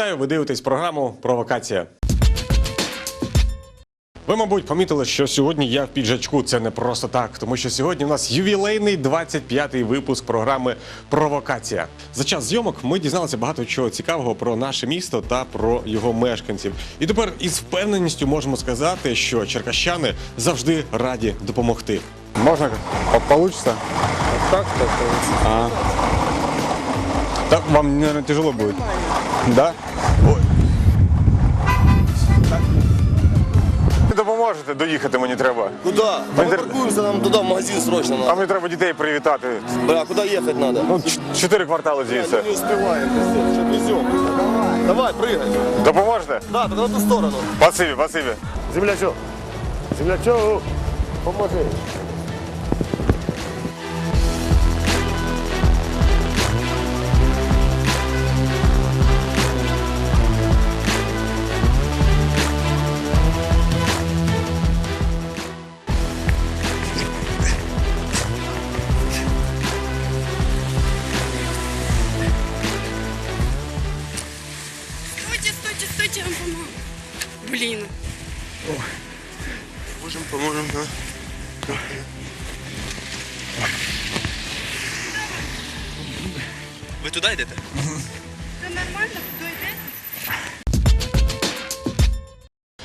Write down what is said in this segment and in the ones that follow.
Вітаю, ви дивитесь програму Провокація. Ви, мабуть, помітили, що сьогодні я в піджачку. Це не просто так, тому що сьогодні у нас ювілейний 25-й випуск програми Провокація. За час зйомок ми дізналися багато чого цікавого про наше місто та про його мешканців. І тепер із впевненістю можемо сказати, що черкащани завжди раді допомогти. Можна получится? Так, так, А. Так вам, наверное, тяжело будет. Да? Ой. Доїхати мені треба. Куда? Ми паркуемся, нам туди в магазин срочно А надо. мені треба дітей привітати. Бля, куда їхати надо? Ну, ч- чотири квартали звідси. не успеваем, пиздец, что везем. Давай, прыгай. Допоможете? Да, только на ту сторону. Спасибі, спасибі. Землячок. Землячок. Поможи. Блин. Можем, поможем, да? Ви туди йдете? Це нормально? туди йдете?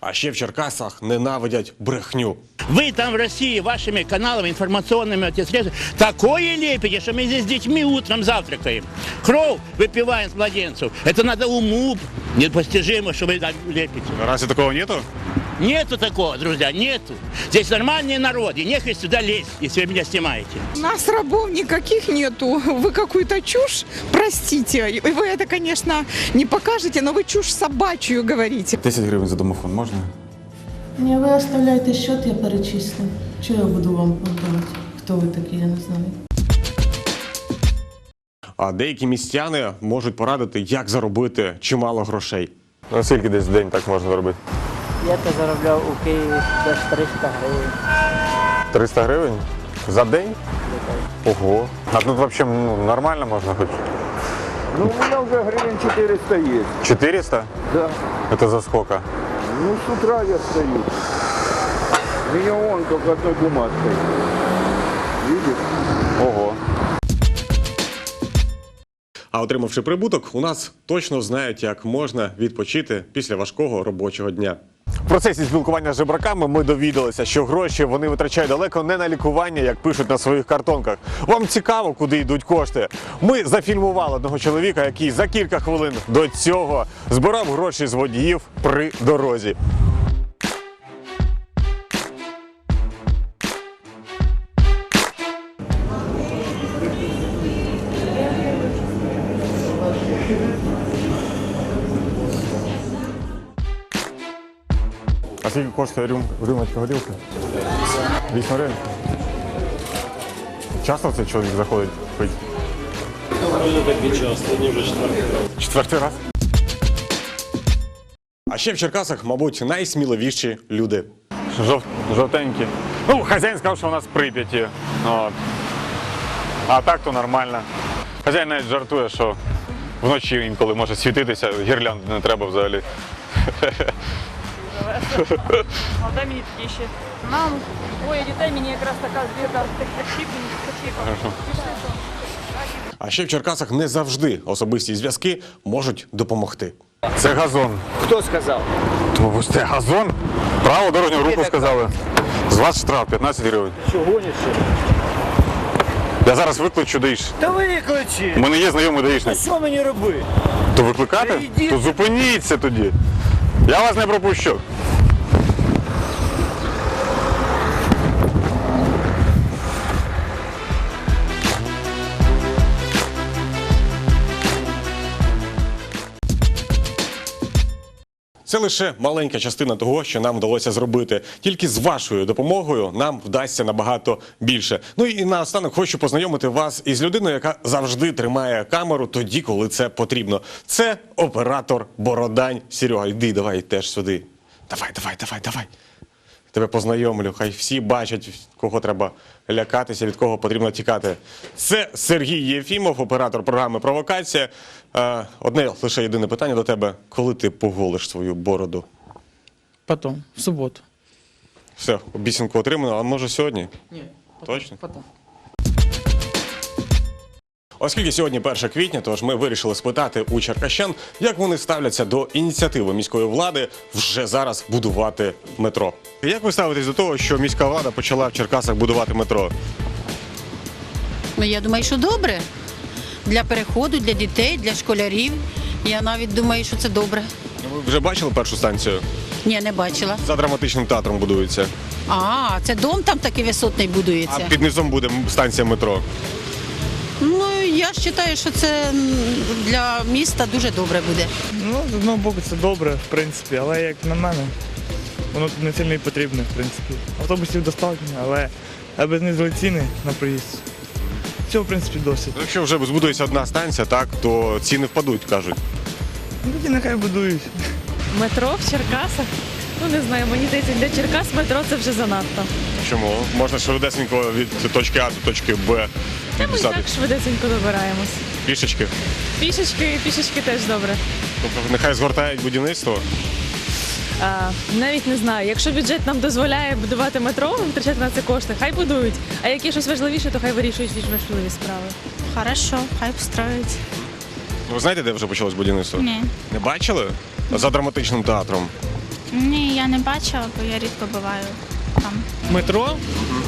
А ще в Черкасах ненавидять брехню. Вы там в России вашими каналами информационными эти средства такое лепите, что мы здесь с детьми утром завтракаем. Кровь выпиваем с младенцев. Это надо уму непостижимо, что вы так лепите. Разве такого нету? Нету такого, друзья, нету. Здесь нормальный народ, и нехай сюда лезть, если вы меня снимаете. У нас рабов никаких нету. Вы какую-то чушь, простите. Вы это, конечно, не покажете, но вы чушь собачью говорите. 10 гривень за домофон можна? Ні, ви оставляйте счет, я перечислю. Що я буду вам повторювати? Хто ви такі, я не знаю. А деякі містяни можуть порадити, як заробити чимало грошей. Наскільки десь в день так можна заробити? Я то заробляв у Києві десь 300 гривень. 300 гривень? За день? Ого. А тут взагалі ну, нормально можна хоч? Ну, у меня уже гривен 400 есть. 400? Да. Это за сколько? Ну, с утра я стою. Меня вон только одной бумажкой. Видишь? Ого. А отримавши прибуток, у нас точно знають, як можна відпочити після важкого робочого дня. В процесі спілкування з жебраками ми довідалися, що гроші вони витрачають далеко не на лікування, як пишуть на своїх картонках. Вам цікаво, куди йдуть кошти. Ми зафільмували одного чоловіка, який за кілька хвилин до цього збирав гроші з водіїв при дорозі. Скільки коштує рюм, рюмочка горілки? 8 гривень. Часто цей чоловік заходить? Ну, часто, вже четвертий раз. Четвертий раз? А ще в Черкасах, мабуть, найсміливіші люди. Жов... Жовтенькі. Ну, хазяїн сказав, що у нас в Прип'яті. От. А так то нормально. Хазяїн навіть жартує, що вночі інколи може світитися, гірлянди не треба взагалі. А дай мені такі ще. Нам, ой, дітей мені якраз така збірка. А ще в Черкасах не завжди особисті зв'язки можуть допомогти. Це газон. Кто сказал? То це газон? Право дорожнього руху сказали. З вас штраф 15 гривень. Что, гонишь? что? Я зараз викличу даїш. Та викличі! У мене є знайомий даїшник. Що мені робити? То викликати? Та. То зупиніться тоді. Я вас не пропущу. Це лише маленька частина того, що нам вдалося зробити. Тільки з вашою допомогою нам вдасться набагато більше. Ну і наостанок хочу познайомити вас із людиною, яка завжди тримає камеру тоді, коли це потрібно. Це оператор Бородань Серега. Йди, давай теж сюди. Давай, давай, давай, давай. Тебе познайомлю. Хай всі бачать, кого треба лякатися, від кого потрібно тікати. Це Сергій Єфімов, оператор програми Провокація. Е, Одне лише єдине питання до тебе: коли ти поголиш свою бороду? Потом, в суботу. Все, обіцянку отримано, а може сьогодні? Ні, Точно? Потом. Оскільки сьогодні 1 квітня, тож ми вирішили спитати у черкащан, як вони ставляться до ініціативи міської влади вже зараз будувати метро. Як ви ставитесь до того, що міська влада почала в Черкасах будувати метро? Ну, я думаю, що добре. Для переходу, для дітей, для школярів. Я навіть думаю, що це добре. Ви вже бачили першу станцію? Ні, не бачила. За драматичним театром будується. А, це дом там такий висотний будується. А під низом буде станція метро. Ну, я ж вважаю, що це для міста дуже добре буде. Ну, з одного боку, це добре, в принципі, але як на мене, воно тут не сильно і потрібне, в принципі. Автобусів достатньо, але аби знизили ціни на проїзд. Цього, в принципі, досить. Якщо вже збудується одна станція, так то ціни впадуть, кажуть. Ну, тоді нехай будують. Метро в Черкасах? Ну не знаю, мені здається, для Черкас метро це вже занадто. Чому? Можна швидесенько від точки А до точки Б Та ми так швидесенько добираємось. Пішечки. Пішечки, пішечки теж добре. Тобто нехай згортають будівництво. А, навіть не знаю, якщо бюджет нам дозволяє будувати метро, витрачати на це кошти, хай будують. А які щось важливіше, то хай вирішують більш важливі справи. Хорошо, хай построить. Ви знаєте, де вже почалось будівництво? Ні. Не бачили? За драматичним театром. Ні, я не бачила, бо я рідко буваю там. Метро?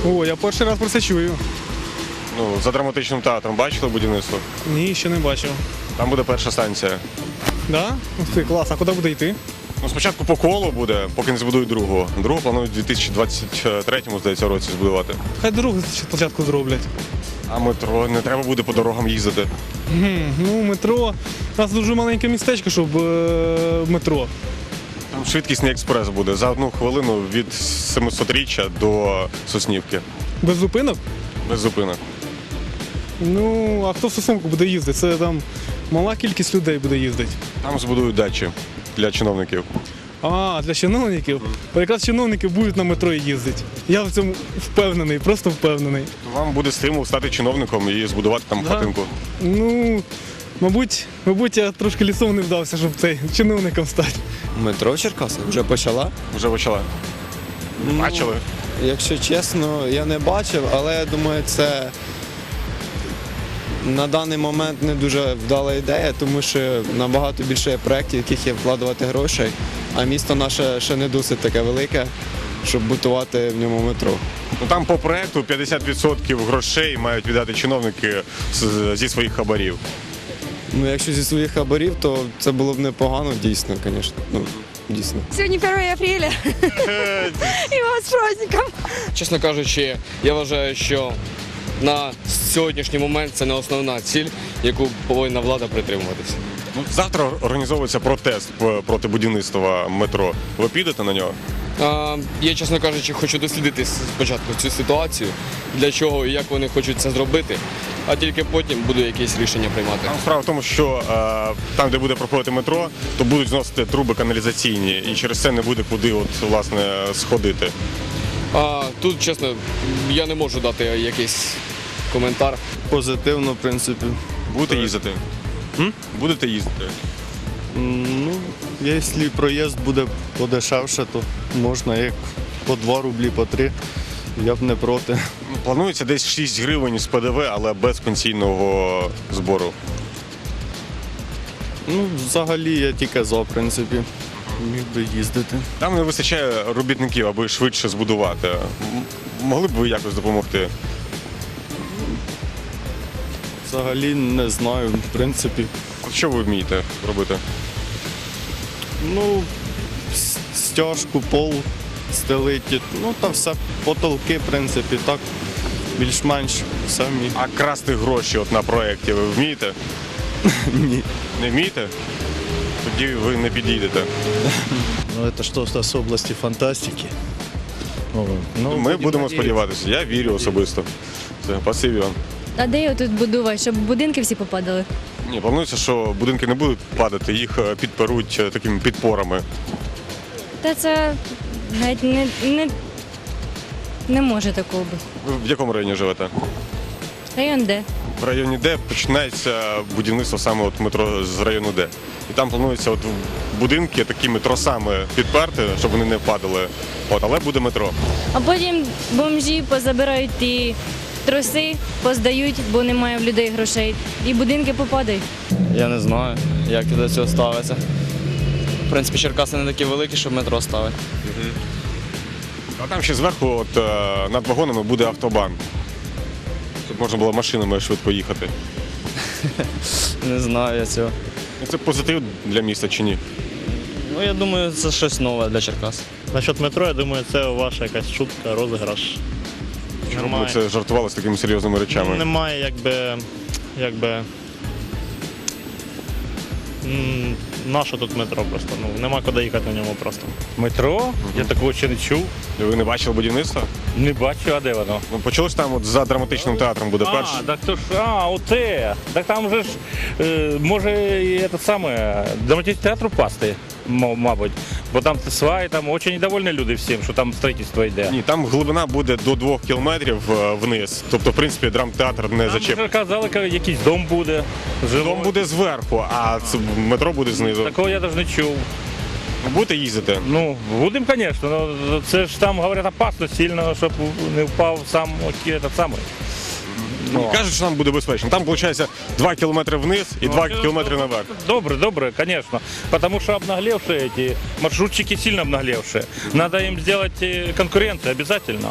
О, я перший раз про це чую. Ну, за драматичним театром бачили будівництво? Ні, ще не бачив. Там буде перша станція. Да? Ух ти, клас, а куди буде йти? Ну, спочатку по колу буде, поки не збудують другого. Другого планують у 2023 здається, році збудувати. Хай дорогу спочатку зроблять. А метро не треба буде по дорогам їздити. Гм, Ну, метро. У нас дуже маленьке містечко, щоб е, метро. Там швидкісний експрес буде за одну хвилину від 700-річчя до Соснівки. Без зупинок? Без зупинок. Ну, а хто в Сосунку буде їздити? Це там мала кількість людей буде їздити. Там збудують дачі для чиновників. А, для чиновників. Якраз чиновники будуть на метро їздити. Я в цьому впевнений, просто впевнений. Вам буде стимул стати чиновником і збудувати там Да. хатинку. Ну, мабуть, мабуть, я трошки лісом не вдався, щоб цей чиновником стати. Метро в Черкасах вже почала. Вже почала. Бачили? Якщо чесно, я не бачив, але я думаю, це на даний момент не дуже вдала ідея, тому що набагато більше є проєктів, в яких є вкладувати грошей, а місто наше ще не досить таке велике, щоб будувати в ньому метро. Ну там по проекту 50% грошей мають віддати чиновники з- зі своїх хабарів. Ну, якщо зі своїх хабарів, то це було б непогано, дійсно, звісно. Ну, дійсно. Сьогодні 1 апреля. І вас з праздником. Чесно кажучи, я вважаю, що на сьогоднішній момент це не основна ціль, яку повинна влада притримуватися. Ну, завтра організовується протест проти будівництва метро. Ви підете на нього? Я, чесно кажучи, хочу дослідити спочатку цю ситуацію, для чого і як вони хочуть це зробити, а тільки потім буду якісь рішення приймати. Там справа в тому, що е, там, де буде проходити метро, то будуть зносити труби каналізаційні, і через це не буде куди от, власне, сходити. А, тут, чесно, я не можу дати якийсь коментар. Позитивно, в принципі. Будете їздити? Будете їздити? Ну, якщо проїзд буде подешевше, то можна як по 2 рублі, по 3. Я б не проти. Ну, Планується десь 6 гривень з ПДВ, але без пенсійного збору. Ну, взагалі я тільки за, в принципі. Міг би їздити. Там не вистачає робітників, аби швидше збудувати. Могли б ви якось допомогти? Взагалі не знаю, в принципі. Що ви вмієте робити? Ну, стяжку, пол стелити, ну та все потолки, в принципі, так більш-менш самі. А красти гроші от на проєкті ви вмієте? Ні. Не вмієте? Тоді ви не підійдете. Ну, это что-то с области фантастики. Ну, Ми будемо сподіватися. Я вірю особисто. Все, спасибі вам. А де його тут будувати, щоб будинки всі попадали? Ні, планується, що будинки не будуть падати, їх е, підперуть е, такими підпорами. Та це навіть не, не Не може такого бути. Ви в якому районі живете? Район де? В районі Д починається будівництво саме от метро з району Д. І там планується от будинки такими тросами підперти, щоб вони не падали. От, але буде метро. А потім бомжі позабирають ті троси, поздають, бо немає в людей грошей. І будинки попадають. Я не знаю, як до цього ставиться. В принципі, Черкаси не такі великі, щоб метро ставити. А там ще зверху, от е, над вагонами, буде автобан. Щоб можна було машинами швидко їхати. Не знаю я цього. Це позитив для міста чи ні? Ну, я думаю, це щось нове для Черкас. Насчет метро, я думаю, це ваша якась шутка, розіграш. Чому Немає. це жартували з такими серйозними речами? Немає якби. якби. Наше тут метро просто. Ну, нема куди їхати на ньому просто. Метро? Я такого ще не чув. Ви не бачили будівництва? Не бачу, а де воно? Ну, почалось там от за драматичним театром буде перше. А, так то ж, а, оте. Так там же ж, е, може, і це саме, драматичний театр впасти, мабуть. Бо там сваї, там дуже недовольні люди всім, що там будівництво йде. Ні, там глибина буде до двох кілометрів е, вниз. Тобто, в принципі, драмтеатр не Там зачепить. вже казали, якийсь дом буде. жилой. Дом буде зверху, а метро буде знизу. Такого я навіть не чув. Будете їздити? Ну, будемо, звісно, це ж там, говорять, опасно сильно, щоб не впав сам самий. Ну, кажуть, що там буде безпечно. Там, виходить, 2 кілометри вниз і 2 Ну, кілометри наверх. Добре, добре, конечно. Потому что обнаглевшие эти маршрутчики сильно обнаглевшие. Надо им сделать э, конкуренцию обязательно.